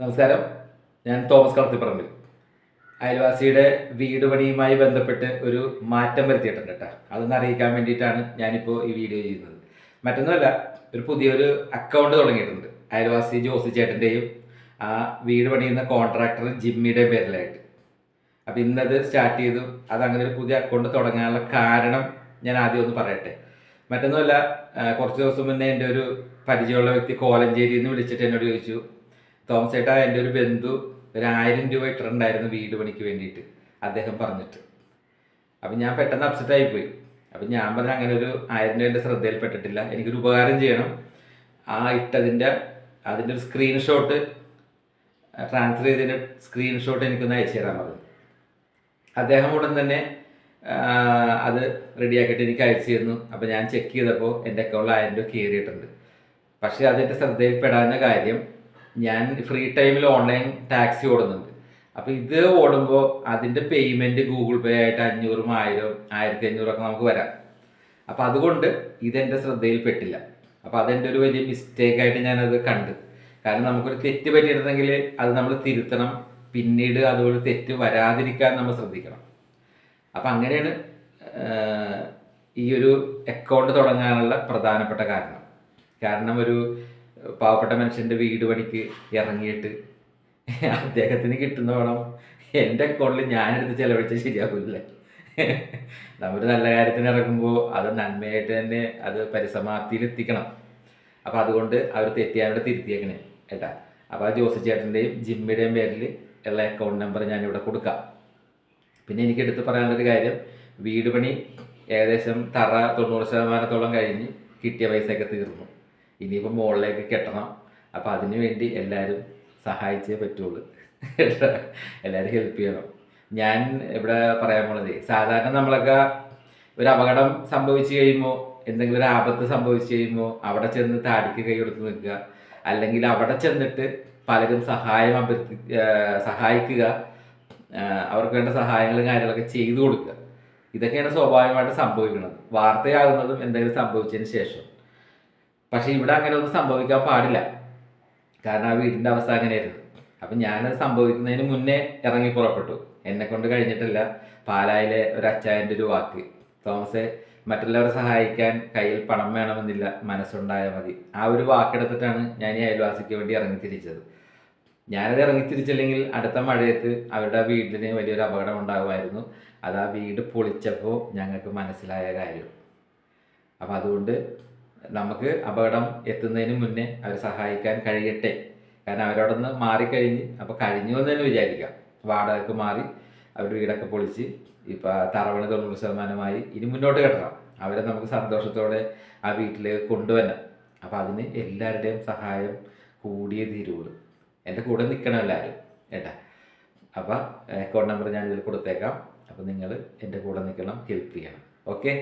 നമസ്കാരം. ഞാൻ തോമസ് കളത്തിപ്പറമ്പിൽ. അയൽവാസിയുടെ വീട് പണിയുമായി ബന്ധപ്പെട്ട് ഒരു മാറ്റം വരുത്തിയിട്ടുണ്ട് കേട്ടോ. അതൊന്ന് അറിയിക്കാൻ വേണ്ടിയിട്ടാണ് ഞാനിപ്പോൾ ഈ വീഡിയോ ചെയ്യുന്നത്. മറ്റൊന്നുമല്ല ഒരു പുതിയൊരു അക്കൗണ്ട് തുടങ്ങിയിട്ടുണ്ട്. അയൽവാസി ജോസി ചേട്ടന്റെയും ആ വീട് പണിയുന്ന കോൺട്രാക്ടർ ജിമ്മിയുടെ പേരിലായിട്ട്. അപ്പോൾ ഇന്നത് സ്റ്റാർട്ട് ചെയ്തു. അതങ്ങനെ ഒരു പുതിയ അക്കൗണ്ട് തുടങ്ങാനുള്ള കാരണം ഞാൻ ആദ്യം ഒന്ന് പറയട്ടെ. മറ്റൊന്നുമല്ല കുറച്ച് ദിവസം മുന്നേ എന്റെ ഒരു പരിചയമുള്ള വ്യക്തി കോലഞ്ചേരിയിൽ നിന്ന് വിളിച്ചിട്ട് എന്നോട് ചോദിച്ചു തോമസ് ചേട്ടാ എന്റെ ഒരു ബന്ധു ഒരു ആയിരം രൂപ ഇട്ടിട്ടുണ്ടായിരുന്നു വീട് പണിക്ക് വേണ്ടിയിട്ട്. അദ്ദേഹം പറഞ്ഞിട്ട്. അപ്പം ഞാൻ പെട്ടെന്ന് അപ്സെറ്റ് ആയിപ്പോയി അപ്പം ഞാൻ പറഞ്ഞ അങ്ങനെ ഒരു ആയിരം രൂപ എന്റെ ശ്രദ്ധയിൽപ്പെട്ടിട്ടില്ല. എനിക്കൊരു ഉപകാരം ചെയ്യണം. ആ ഇട്ടതിന്റെ അതിന്റെ ഒരു സ്ക്രീൻഷോട്ട് ട്രാൻസ്ഫർ ചെയ്തതിന്റെ സ്ക്രീൻഷോട്ട് എനിക്കൊന്ന് അയച്ചു തരാൻ പറഞ്ഞു. അദ്ദേഹം ഉടൻ തന്നെ അത് റെഡിയാക്കിയിട്ട് എനിക്ക് അയച്ചു തന്നു. അപ്പോൾ ഞാൻ ചെക്ക് ചെയ്തപ്പോൾ എന്റെ അക്കൗണ്ടിൽ ആയിരം രൂപ കയറിയിട്ടുണ്ട്. പക്ഷേ അതിന്റെ ശ്രദ്ധയിൽപ്പെടാവുന്ന കാര്യം ഞാൻ ഫ്രീ ടൈമിൽ ഓൺലൈൻ ടാക്സി ഓടുന്നുണ്ട്. അപ്പോൾ ഇത് ഓടുമ്പോൾ അതിന്റെ പേയ്മെന്റ് ഗൂഗിൾ പേ ആയിട്ട് അഞ്ഞൂറും ആയിരം ആയിരത്തി അഞ്ഞൂറൊക്കെ നമുക്ക് വരാം. അപ്പോൾ അതുകൊണ്ട് ഇതെന്റെ ശ്രദ്ധയിൽപ്പെട്ടില്ല. അപ്പോൾ അതെന്റെ ഒരു വലിയ മിസ്റ്റേക്ക് ആയിട്ട് ഞാനത് കണ്ട്. കാരണം നമുക്കൊരു തെറ്റ് പറ്റിയിട്ടുണ്ടെങ്കിൽ അത് നമ്മൾ തിരുത്തണം. പിന്നീട് അതുപോലെ തെറ്റ് വരാതിരിക്കാൻ നമ്മൾ ശ്രദ്ധിക്കണം. അപ്പം അങ്ങനെയാണ് ഈ ഒരു അക്കൗണ്ട് തുടങ്ങാനുള്ള പ്രധാനപ്പെട്ട കാരണം. കാരണം ഒരു പാവപ്പെട്ട മനുഷ്യന്റെ വീട് പണിക്ക് ഇറങ്ങിയിട്ട് അദ്ദേഹത്തിന് കിട്ടുന്ന പണം എന്റെ അക്കൗണ്ടിൽ ഞാനെടുത്ത് ചിലവഴിച്ചാൽ ശരിയാകില്ലേ നമ്മൾ നല്ല കാര്യത്തിന് ഇറങ്ങുമ്പോൾ അത് നന്മയായിട്ട് തന്നെ അത് പരിസമാപ്തിയിൽ എത്തിക്കണം അപ്പോൾ അതുകൊണ്ട് അവർ തെറ്റിയാവിടെ തിരുത്തിയേക്കണേ കേട്ടാ. അപ്പോൾ ആ ജോസ് ചേട്ടന്റെയും ജിമ്മിയുടെയും പേരിൽ ഉള്ള അക്കൗണ്ട് നമ്പർ ഞാനിവിടെ കൊടുക്കാം. പിന്നെ എനിക്ക് എടുത്ത് പറയാനുള്ളൊരു കാര്യം വീട് പണി ഏകദേശം തറ തൊണ്ണൂറ് ശതമാനത്തോളം കഴിഞ്ഞ് കിട്ടിയ പൈസയൊക്കെ തീർന്നു. ഇനിയിപ്പോൾ മുകളിലേക്ക് കെട്ടണം. അപ്പോൾ അതിനു വേണ്ടി എല്ലാവരും സഹായിച്ചേ പറ്റുള്ളൂ. എല്ലാവരും ഹെൽപ്പ് ചെയ്യണം. ഞാൻ ഇവിടെ പറയാൻ പോണത് സാധാരണ നമ്മളൊക്കെ ഒരു അപകടം സംഭവിച്ചു കഴിയുമ്പോൾ എന്തെങ്കിലും ഒരു ആപത്ത് സംഭവിച്ചു കഴിയുമ്പോൾ അവിടെ ചെന്ന് താടിക്ക് കൈ കൊടുത്ത് നിൽക്കുക. അല്ലെങ്കിൽ അവിടെ ചെന്നിട്ട് പലരും സഹായം അഭ്യർത്ഥി സഹായിക്കുക. അവർക്ക് വേണ്ട സഹായങ്ങളും കാര്യങ്ങളൊക്കെ ചെയ്തു കൊടുക്കുക. ഇതൊക്കെയാണ് സ്വാഭാവികമായിട്ട് സംഭവിക്കുന്നത് വാർത്തയാകുന്നതും എന്തെങ്കിലും സംഭവിച്ചതിന് ശേഷം. പക്ഷേ ഇവിടെ അങ്ങനെ ഒന്നും സംഭവിക്കാൻ പാടില്ല. കാരണം ആ വീടിന്റെ അവസ്ഥ അങ്ങനെയായിരുന്നു. അപ്പം ഞാനത് സംഭവിക്കുന്നതിന് മുന്നേ ഇറങ്ങി പുറപ്പെട്ടു. എന്നെ കൊണ്ട് കഴിഞ്ഞിട്ടില്ല പാലായിലെ ഒരു അച്ചായന്റെ ഒരു വാക്ക്. തോമസെ മറ്റുള്ളവരെ സഹായിക്കാൻ കയ്യിൽ പണം വേണമെന്നില്ല മനസ്സുണ്ടായാൽ മതി. ആ ഒരു വാക്കെടുത്തിട്ടാണ് ഞാൻ ഈ അയൽവാസിക്ക് വേണ്ടി ഇറങ്ങി തിരിച്ചത്. ഞാനത് ഇറങ്ങി തിരിച്ചില്ലെങ്കിൽ അടുത്ത മഴയത്ത് അവരുടെ വീടിന് വലിയൊരു അപകടം ഉണ്ടാകുമായിരുന്നു. അത് ആ വീട് പൊളിച്ചപ്പോൾ ഞങ്ങൾക്ക് മനസ്സിലായ കാര്യം. അപ്പം അതുകൊണ്ട് നമുക്ക് അപകടം എത്തുന്നതിന് മുന്നേ അവരെ സഹായിക്കാൻ കഴിയട്ടെ. കാരണം അവരോട് നിന്ന് മാറിക്കഴിഞ്ഞ് അപ്പോൾ കഴിഞ്ഞു എന്ന് തന്നെ വിചാരിക്കാം. വാടകയ്ക്ക് മാറി അവരുടെ വീടൊക്കെ പൊളിച്ച് ഇപ്പം തറവണ തൊണ്ണൂറ് ശതമാനമായി ഇനി മുന്നോട്ട് കെട്ടണം. അവരെ നമുക്ക് സന്തോഷത്തോടെ ആ വീട്ടിലേക്ക് കൊണ്ടുവരണം. അപ്പം അതിന് എല്ലാവരുടെയും സഹായം കൂടിയേ തീരുള്ളൂ. എന്റെ കൂടെ നിൽക്കണം എല്ലാവരും ഏട്ടാ അപ്പം അക്കൗണ്ട് നമ്പർ ഞാൻ ഇതിൽ കൊടുത്തേക്കാം. അപ്പം നിങ്ങൾ എന്റെ കൂടെ നിൽക്കണം ഹെൽപ്പ് ചെയ്യണം. ഓക്കെ